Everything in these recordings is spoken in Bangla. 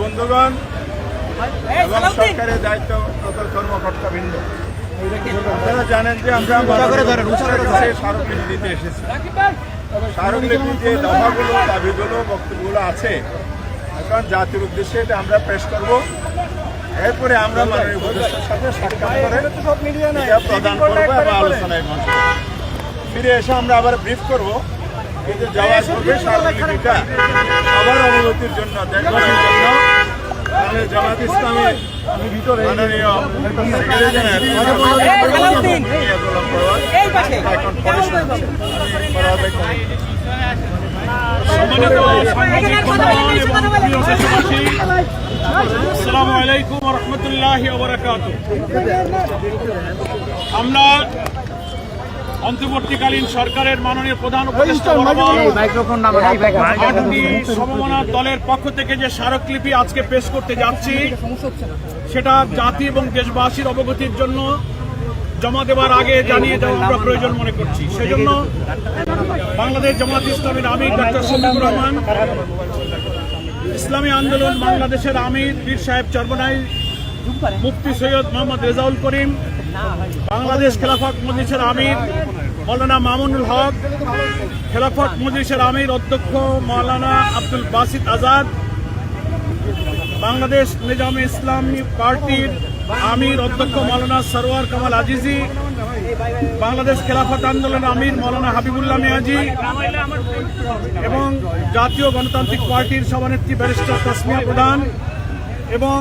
বন্ধুগণ এবং সরকারের দায়িত্ব কর্মকর্তা বৃন্দ আপনারা জানেন যে আমরা মানুষের স্মারকলিপি দিতে এসেছি। স্মারকলিপি যে দফাগুলো দাবিগুলো বক্তব্যগুলো আছে এখন জাতির উদ্দেশ্যে এটা আমরা পেশ করব। এরপরে আমরা মাননীয় উপদেষ্টার সাথে সাক্ষাৎ করে প্রদান করব এবং আলোচনায় ফিরে এসে আমরা আবার ব্রিফ করব। কিন্তু যাওয়ার পূর্বে স্মারকলিপিটা সবার অনুভূতির জন্য দেশবাসীর জন্য। আমাদের জামাত ইসলামী আসসালামু আলাইকুম রহমতুল্লাহ আমরা অন্তর্বর্তীকালীন সরকারের মাননীয় প্রধান উপদেষ্টা আটটি সমমনা দলের পক্ষ থেকে যে স্মারকলিপি আজকে পেশ করতে যাচ্ছি সেটা জাতি এবং দেশবাসীর অবগতির জন্য জমা দেওয়ার আগে জানিয়ে দেওয়া আমরা প্রয়োজন মনে করছি। সেজন্য বাংলাদেশ জামাত ইসলামের আমির ডক্টর শফিকুর রহমান ইসলামী আন্দোলন বাংলাদেশের আমির বীর সাহেব চরমনাই মুফতি সৈয়দ মোহাম্মদ রেজাউল করিম বাংলাদেশ খেলাফত মজলিসের আমির মৌলানা মামুনুল হক, খেলাফত মজলিসের আমির অধ্যক্ষ মৌলানা আব্দুল বাসিদ আজাদ, বাংলাদেশ নিজাম ইসলামী পার্টির আমির অধ্যক্ষ মৌলানা সরোয়ার কামাল আজিজি, বাংলাদেশ খেলাফত আন্দোলনের আমির মৌলানা হাবিবুল্লাহ মিয়াজি এবং জাতীয় গণতান্ত্রিক পার্টির সভানেত্রী ব্যারিস্টার তাসমিয়া প্রধান এবং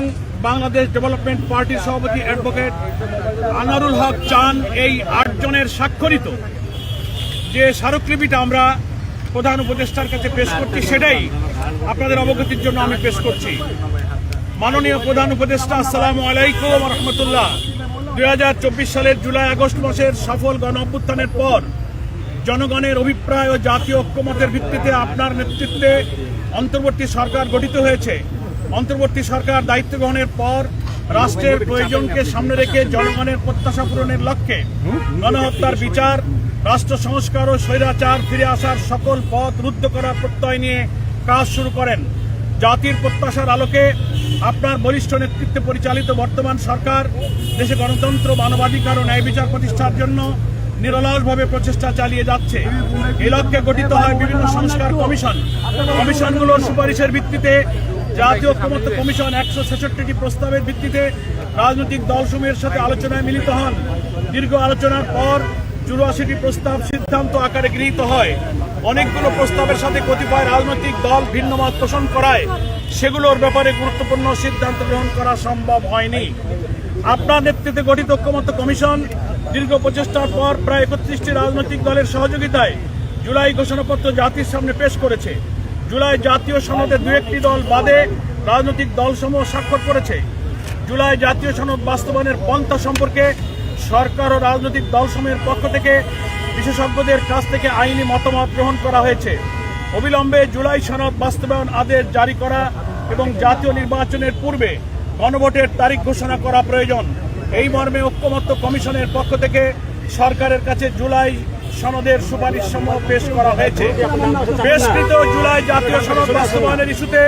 বাংলাদেশ ডেভেলপমেন্ট পার্টির সভাপতি অ্যাডভোকেট আনারুল হক চান এই আটজনের স্বাক্ষরিত যে স্মারকলিপিটা আমরা প্রধান উপদেষ্টার কাছে পেশ করছি, সেটাই আপনাদের অবগতির জন্য আমি পেশ করছি। মাননীয় প্রধান উপদেষ্টা, আসসালামু আলাইকুম রহমতুল্লাহ। দুই সালের জুলাই, আগস্ট মাসের সফল গণ অভ্যুত্থানের পর জনগণের অভিপ্রায় ও জাতীয় ঐক্যমতের ভিত্তিতে আপনার নেতৃত্বে অন্তর্বর্তী সরকার গঠিত হয়েছে। অন্তর্বর্তী সরকার দায়িত্ব গ্রহণের পর রাষ্ট্রের প্রয়োজনকে সামনে রেখে জনগণের প্রত্যাশা পূরণের লক্ষ্যে গণহত্যার বিচার, রাষ্ট্র সংস্কার ও স্বৈরাচার ফিরে আসার সকল পথ রুদ্ধ করার প্রত্যয় নিয়ে কাজ শুরু করেন। জাতির প্রত্যাশার আলোকে আপনার বরিষ্ঠ নেতৃত্বে পরিচালিত বর্তমান সরকার দেশে গণতন্ত্র, মানবাধিকার ও ন্যায় বিচার প্রতিষ্ঠার জন্য নিরলসভাবে প্রচেষ্টা চালিয়ে যাচ্ছে। এই লক্ষ্যে গঠিত হয় বিভিন্ন সংস্কার কমিশন। কমিশনগুলোর সুপারিশের ভিত্তিতে জাতীয় ঐক্যমত্য কমিশন একশো ছেষট্টিটি প্রস্তাবের ভিত্তিতে রাজনৈতিক দলসমূহের সাথে আলোচনায় মিলিত হন। দীর্ঘ আলোচনার পর চুরাশিটি প্রস্তাব সিদ্ধান্ত আকারে গৃহীত হয়। অনেকগুলো প্রস্তাবের সাথে কতিপয় রাজনৈতিক দল ভিন্ন মত পোষণ করায়। সেগুলোর ব্যাপারে গুরুত্বপূর্ণ সিদ্ধান্ত গ্রহণ করা সম্ভব হয়নি। আপনার নেতৃত্বে গঠিত ঐক্যমত্য কমিশন দীর্ঘ প্রচেষ্টার পর প্রায় একত্রিশটি রাজনৈতিক দলের সহযোগিতায় জুলাই ঘোষণাপত্র জাতির সামনে পেশ করেছে। জুলাই জাতীয় সনদে দু একটি দল বাদে রাজনৈতিক দলসমূহ স্বাক্ষর করেছে। জুলাই জাতীয় সনদ বাস্তবায়নের পন্থা সম্পর্কে সরকার ও রাজনৈতিক দলসমূহের পক্ষ থেকে বিশেষজ্ঞদের কাছ থেকে আইনি মতামত গ্রহণ করা হয়েছে। অবিলম্বে জুলাই সনদ বাস্তবায়ন আদেশ জারি করা এবং জাতীয় নির্বাচনের পূর্বে গণভোটের তারিখ ঘোষণা করা প্রয়োজন। এই মর্মে ঐক্যমত্য কমিশনের পক্ষ থেকে সরকারের কাছে জুলাই সনদের সুপারিশ সমূহ পেশ করা হয়েছে। পেশকৃত জুলাই জাতীয় সনদ বাস্তবায়নের ইস্যুতে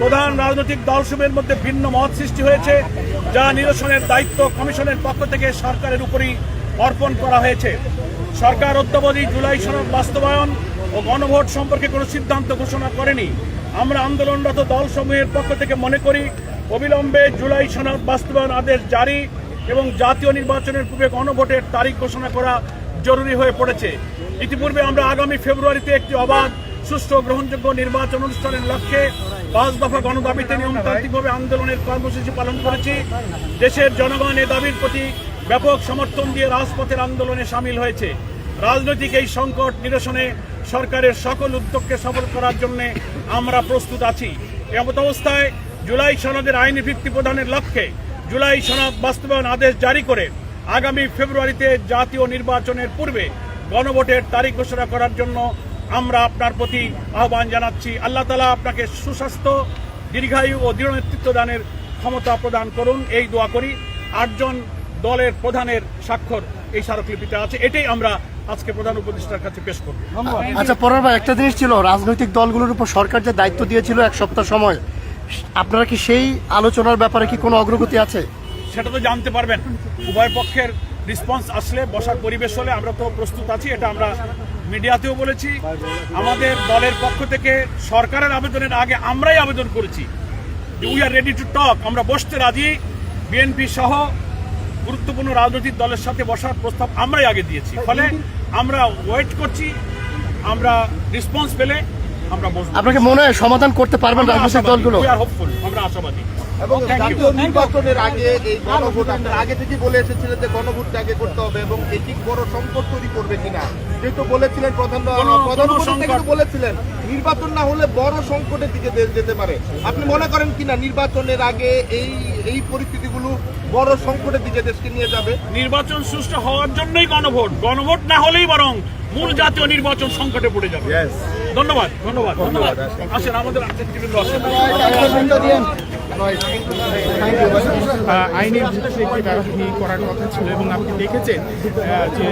প্রধান রাজনৈতিক দলসমূহের মধ্যে ভিন্ন মত সৃষ্টি হয়েছে, যা নিরসনের দায়িত্ব কমিশনের পক্ষ থেকে সরকারের উপরই অর্পণ করা হয়েছে। সরকার অদ্যাবধি জুলাই সনদ বাস্তবায়ন ও গণভোট সম্পর্কে কোনো সিদ্ধান্ত ঘোষণা করেনি। আমরা আন্দোলনরত দলসমূহের পক্ষ থেকে মনে করি, অবিলম্বে জুলাই সনদ বাস্তবায়ন আদেশ জারি এবং জাতীয় নির্বাচনের পূর্বে গণভোটের তারিখ ঘোষণা করা জরুরি হয়ে পড়েছে। ইতিপূর্বে আমরা আগামী ফেব্রুয়ারিতে একটি অবাধ, সুষ্ঠু, গ্রহণযোগ্য নির্বাচন অনুষ্ঠানের লক্ষ্যে পাঁচ দফা গণদাবিতে নিয়মতান্ত্রিকভাবে আন্দোলনের কর্মসূচি পালন করেছি। দেশের জনগণ এ দাবির প্রতি ব্যাপক সমর্থন দিয়ে রাজপথের আন্দোলনে সামিল হয়েছে। রাজনৈতিক এই সংকট নিরসনে সরকারের সকল উদ্যোগকে সফল করার জন্য আমরা প্রস্তুত আছি। এমত অবস্থায় জুলাই সনদের আইনি ভিত্তি প্রদানের লক্ষ্যে জুলাই সনদ বাস্তবায়ন আদেশ জারি করে আগামী ফেব্রুয়ারিতে জাতীয় নির্বাচনের পূর্বে গণভোটের তারিখ ঘোষণা করার জন্য আমরা আপনার প্রতি আহ্বান জানাচ্ছি। আল্লাহ তালা আপনাকে সুস্বাস্থ্য দীর্ঘায়ু ও দৃঢ় নেতৃত্ব দানের ক্ষমতা প্রদান করুন। এই দোয়া করি। আটজন দলের প্রধানের স্বাক্ষর এই স্মারকলিপিতে আছে। এটাই আমরা আজকে প্রধান উপদেষ্টার কাছে পেশ করব। আচ্ছা পরের বার একটা জিনিস ছিল রাজনৈতিক দলগুলোর উপর সরকার যে দায়িত্ব দিয়েছিল এক সপ্তাহ সময় আপনারা কি সেই আলোচনার ব্যাপারে কি কোনো অগ্রগতি আছে? সেটা তো জানতে পারবেন। উভয় পক্ষের রেসপন্স আসলে বসার পরিবেশ হলে আমরা তো প্রস্তুত আছি এটা আমরা মিডিয়াতেও বলেছি। আমাদের দলের পক্ষ থেকে সরকারের আবেদনের আগে আমরাই আবেদন করেছি যে we are ready to talk আমরা বসতে রাজি। বিএনপি সহ গুরুত্বপূর্ণ রাজনৈতিক দলের সাথে বসার প্রস্তাব আমরাই আগে দিয়েছি। ফলে আমরা ওয়েট করছি আমরা রেসপন্স পেলে আমরা বসবো। আপনাকে মনে হয় সমাধান করতে পারবেন রাজনৈতিক। দলগুলো? আমরা আশাবাদী। এবং জাতীয় নির্বাচনের আগে এই গণভোট আপনারা আগে থেকে বলে এসেছিলেন যে গণভোটটা আগে করতে হবে এবং এটি বড় সংকট তৈরি করবে কিনা যেহেতু বলেছিলেন প্রধান কোনো- প্রধান কোনো উপদেষ্টা কিন্তু বলেছিলেন নির্বাচন না হলে বড় সংকটের দিকে দেশ যেতে পারে আপনি মনে করেন কিনা নির্বাচনের আগে এই এই পরিস্থিতিগুলো বড় সংকটের দিকে দেশকে নিয়ে যাবে নির্বাচন সুষ্ঠু হওয়ার জন্যই গণভোট গণভোট না হলেই বরং মূল জাতীয় নির্বাচন সংকটে পড়ে যাবে. ধন্যবাদ ধন্যবাদ ধন্যবাদ আসেন আমাদের আহ, আইনের ভিত্তিতে একটি ব্যবস্থা করার কথা ছিল এবং আপনি দেখেছেন যে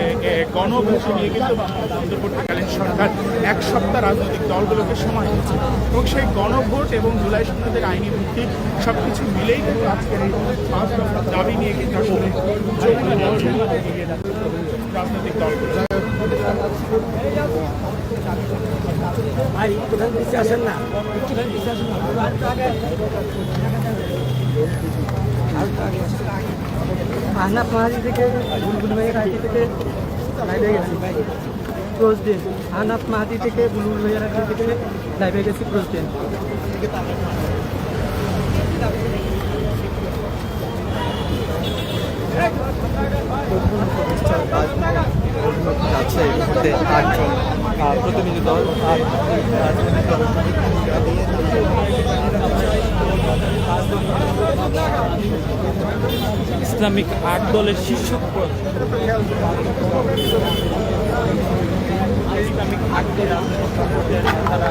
গণভোট নিয়ে কিন্তু অন্তর্বর্তীকালীন সরকার এক সপ্তাহ রাজনৈতিক দলগুলোকে সময় দিচ্ছে। এবং সেই গণভোট এবং জুলাই সন্ধ্যাদের আইনি ভিত্তিক সব কিছু মিলেই কিন্তু আজকের এই দাবি নিয়ে কিন্তু আসলে রাজনৈতিক দলগুলো। আহনাফ মাহাদি থেকে বুলবুল ভাইয়ের আইডি থেকে লাইভে গেছি ক্লোজ দিন আহনাফ মাহাদি থেকে বুলবুল ভাইয়ের আইডি থেকে লাইভে গেছি ক্লোজ দিন যাচ্ছে এই আটজন প্রতিনিধি দল ইসলামিক আট দলের শীর্ষ ইসলামিক আট দলের তারা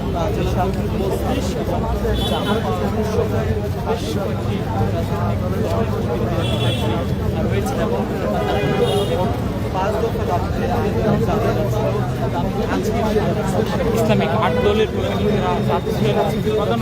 করতে ইসলামিক আট দলের প্রতিনিধিরা প্রধান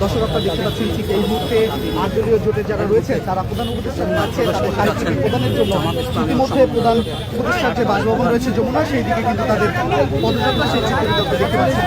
দর্শক আপনারা দেখতে পাচ্ছেন ঠিক এই মুহূর্তে আটদলীয় জোটে যারা রয়েছে তারা প্রধান উপদেষ্টা আছে তাদের কার্যক্রম প্রদানের জন্য ইতিমধ্যে প্রধান উপদেষ্টার যে বাসভবন রয়েছে যমুনা সেই দিকে কিন্তু তাদের পদযাত্রা সেই চিত্র দেখতে পাচ্ছেন।